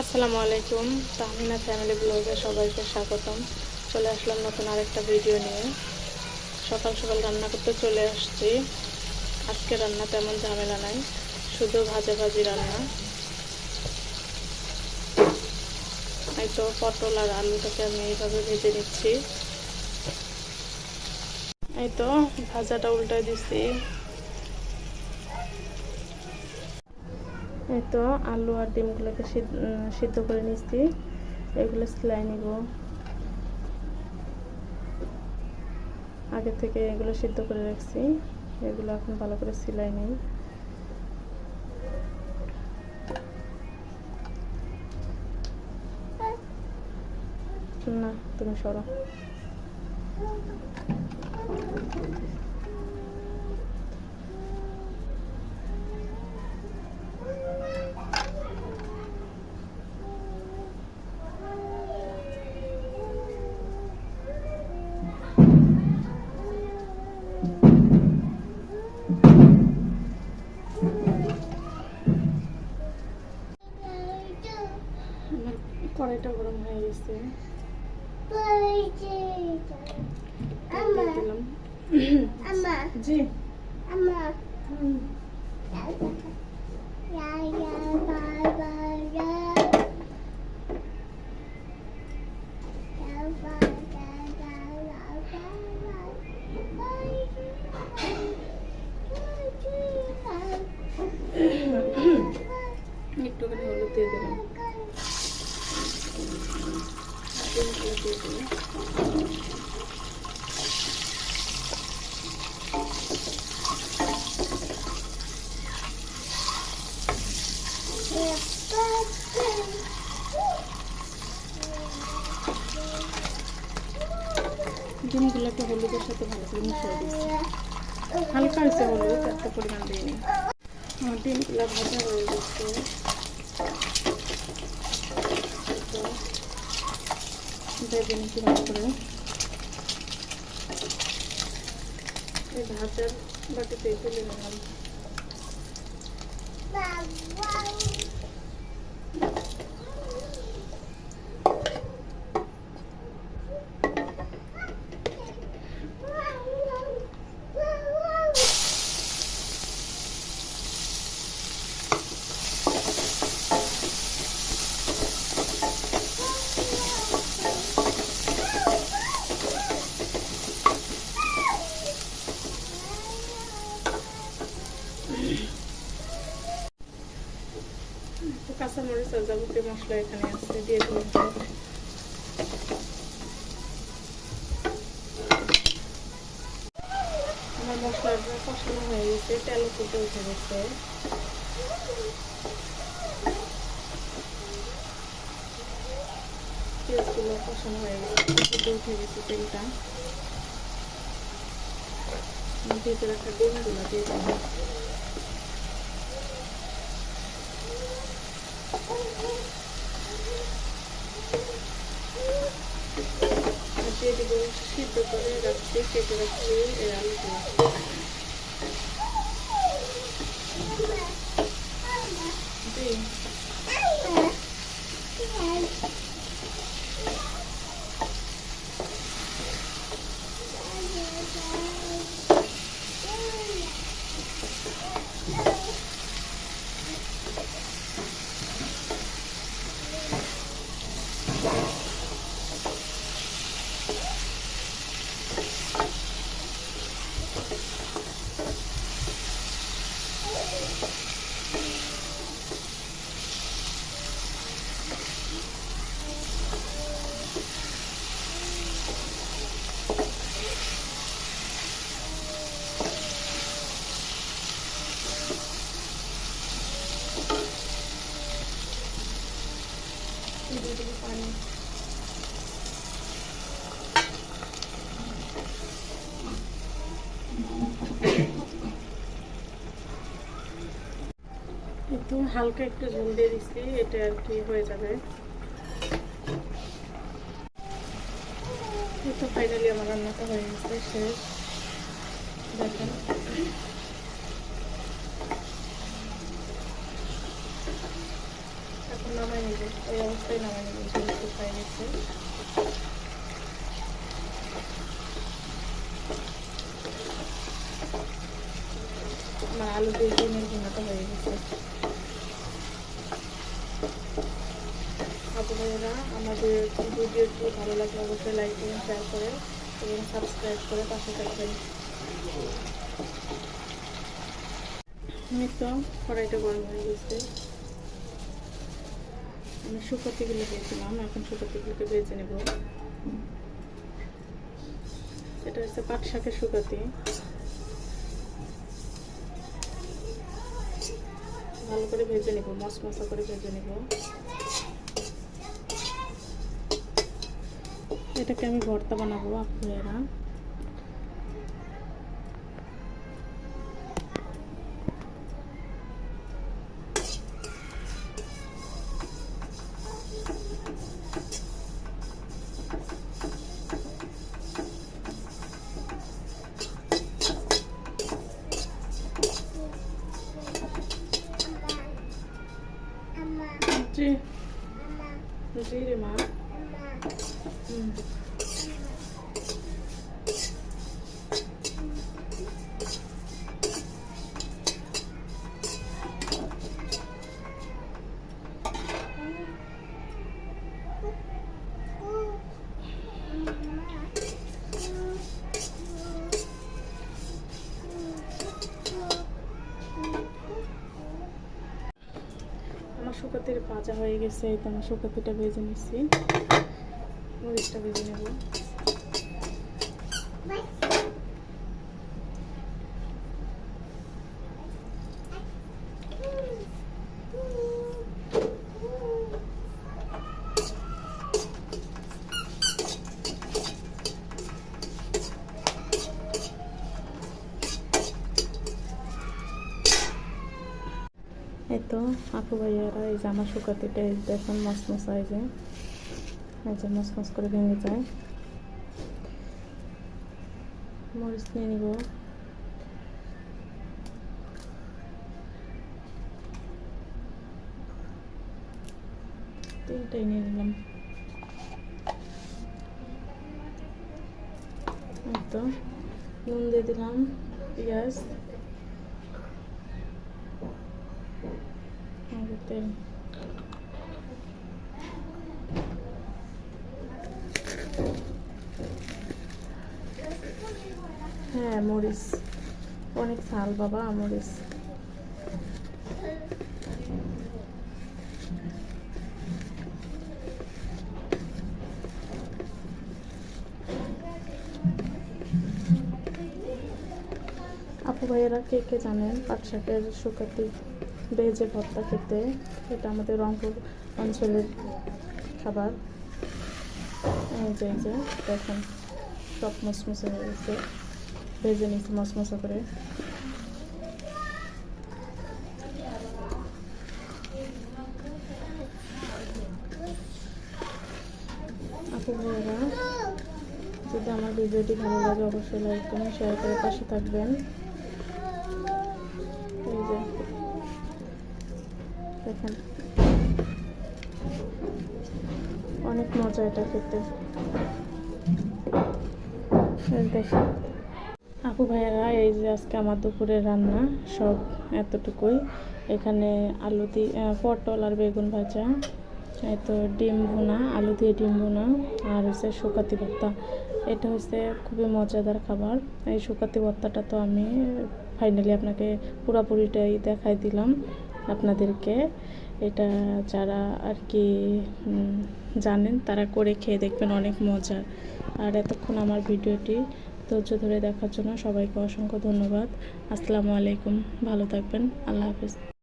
আসসালামু আলাইকুম, তাহমিনা ফ্যামিলি ব্লগে সবাইকে স্বাগতম। চলে আসলাম নতুন আরেকটা ভিডিও নিয়ে। সকাল সকাল রান্না করতে চলে আসছি। আজকে রান্না তেমন ঝামেলা নাই, শুধু ভাজা ভাজি রান্না। এই তো পটল আর আলুটাকে আমি এইভাবে ভেজে নিচ্ছি। এই তো ভাজাটা উল্টায় দিচ্ছি। তো আলু আর ডিমগুলোকে সিদ্ধ করে নিচ্ছি। এগুলো সেলাই নিব। আগে থেকে এগুলো সিদ্ধ করে রাখছি। এগুলো এখন ভালো করে সেলাই নেই। না, তুমি সরো। কড়াইটা গরম হয়ে গেছে। জি। হুম, ডিমগুলো সাথে ভালো করে মিশিয়ে দিচ্ছি হালকা হয়েছে হলুদ, এত পরিমাণ দিইনি আমার ডিমগুলো ভাজা হয়ে গেছে তো ভেজে নিচ্ছি ভালো করে এই ভাজার বাটিতে তুলে নিলাম তো কাঁচামরিচ আর যাবতীয় এখানে আছে, দিয়ে দিলাম আমার হয়ে গেছে তেল ফুটে উঠে গেছে। পেঁয়াজগুলো কষানো হয়ে গেছে, ফুটে গেছে তেলটা। ভেজে রাখা ডিমগুলো দিয়ে দিলাম। দিয়ে দিব সিদ্ধ করে রাখছি কেটে রাখছি এই আলুগুলো জি দিয়ে দিব পানি একটু হালকা একটু ঝোল দিয়ে দিচ্ছি, এটা আর কি হয়ে যাবে। তো ফাইনালি আমার রান্নাটা হয়ে গেছে, শেষ। দেখেন। এখন নামাই নিব, এই অবস্থায় নামাই নিব, ঝোল শুকাই গেছে। আমার আলু দিয়ে ডিমের ভুনাটা হয়ে গেছে। আপনারা আমাদের ভিডিওটি ভালো লাগলে অবশ্যই লাইক করুন শেয়ার করে এবং সাবস্ক্রাইব করে পাশে থাকবেন। এই তো কড়াইটা গরম হয়ে গেছে। আমি শুকাতিগুলো দিয়েছিলাম, এখন শুকাতিগুলোকে ভেজে নেব। এটা হচ্ছে পাট শাকের শুকাতি। ভালো করে ভেজে নেব, মশমশা করে ভেজে নেব। এটাকে আমি ভর্তা বানাবো আপনারা জি। জি রে মা। 嗯。嗯 ভাজা হয়ে গেছে এই তো শুকাতিটা ভেজে নিচ্ছি। মরিচটা ভেজে নেব। এই তো, আপু ভাইয়ারা এই যে আমার শুকাতিটা দেখুন মসমসা এই যে এই যে মসমস করে ভেঙে যায়। মরিচ নিয়ে নিব। তিনটাই নিয়ে নিলাম। এই তো, নুন দিয়ে দিলাম, পেঁয়াজ। আর হ্যাঁ মরিচ। অনেক ঝাল বাবা মরিচ। আপু ভাইয়েরা কে কে জানেন পাট শুকাতি? ভেজে ভর্তা খেতে। এটা আমাদের রংপুর অঞ্চলের খাবার। যে যে সব মসমসে হয়ে গেছে। ভেজে নিচ্ছি মশমশা করে। যদি আমার ভিডিওটি ভালো লাগে, অবশ্যই লাইক করুন শেয়ার করে পাশে থাকবেন। এই যে দেখেন। অনেক মজা এটা খেতে। দেখেন। আপু ভাইয়ারা, এই যে আজকে আমার দুপুরের রান্না সব এতটুকুই। এখানে আলু দিয়ে পটল আর বেগুন ভাজা, এই তো ডিম ভুনা, আলু দিয়ে ডিম ভুনা, আর হচ্ছে শুকাতি ভর্তা। এটা হচ্ছে খুবই মজাদার খাবার। এই শুকাতি ভর্তাটা তো আমি ফাইনালি আপনাকে পুরোপুরিটাই দেখাই দিলাম। আপনাদেরকে এটা যারা আর কি জানেন তারা করে খেয়ে দেখবেন অনেক মজার আর এতক্ষণ আমার ভিডিওটি ধৈর্য ধরে দেখার জন্য সবাইকে অসংখ্য ধন্যবাদ। আসসালামু আলাইকুম, ভালো থাকবেন, আল্লাহ হাফিজ।